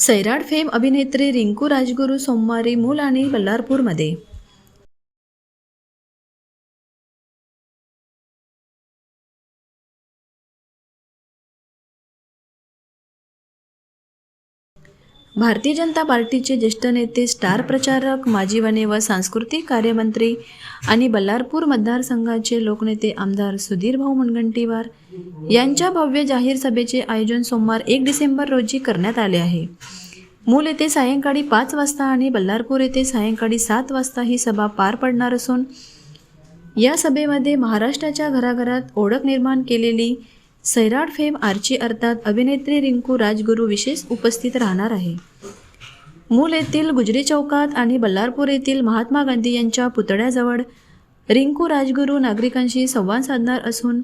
Sairat fame अभिनेत्री रिंकू राजगुरू सोमवारी मूल आणि बल्लारपूरमध्ये. भारतीय जनता पार्टीचे ज्येष्ठ नेते स्टार प्रचारक माजी वने व सांस्कृतिक कार्यमंत्री आणि बल्लारपूर मतदारसंघाचे लोकनेते आमदार सुधीर भाऊ मुनगंटीवार यांच्या भव्य जाहीर सभेचे आयोजन सोमवार एक डिसेंबर रोजी करण्यात आले आहे. मूल येथे सायंकाळी पाच वाजता आणि बल्लारपूर येथे सायंकाळी सात वाजता ही सभा पार पडणार असून या सभेमध्ये महाराष्ट्राच्या घराघरात ओळख निर्माण केलेली सैराट फेम आर्ची अर्थात अभिनेत्री रिंकू राजगुरू विशेष उपस्थित राहणार आहे. मूल येथील गुजरी चौकात आणि बल्लारपूर येथील महात्मा गांधी यांच्या पुतळ्याजवळ रिंकू राजगुरू नागरिकांशी संवाद साधणार असून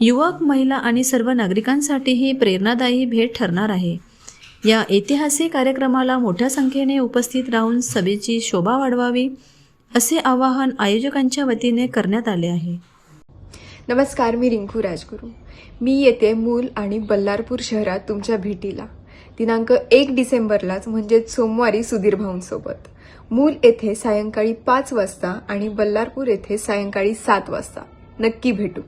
युवक महिला आणि सर्व नागरिकांसाठी ही प्रेरणादायी भेट ठरणार आहे. या ऐतिहासिक कार्यक्रमाला मोठ्या संख्येने उपस्थित राहून सभेची शोभा वाढवावी असे आवाहन आयोजकांच्या वतीने करण्यात आले आहे. नमस्कार मी रिंकू राजगुरू. मी येते मूल आणि बल्लारपूर शहरात तुमच्या भेटीला. दिनांक एक डिसेंबरलाच म्हणजेच सोमवारी सुधीर भाऊंसोबत. मूल येथे सायंकाळी पाच वाजता आणि बल्लारपूर येथे सायंकाळी सात वाजता. नक्की भेटू.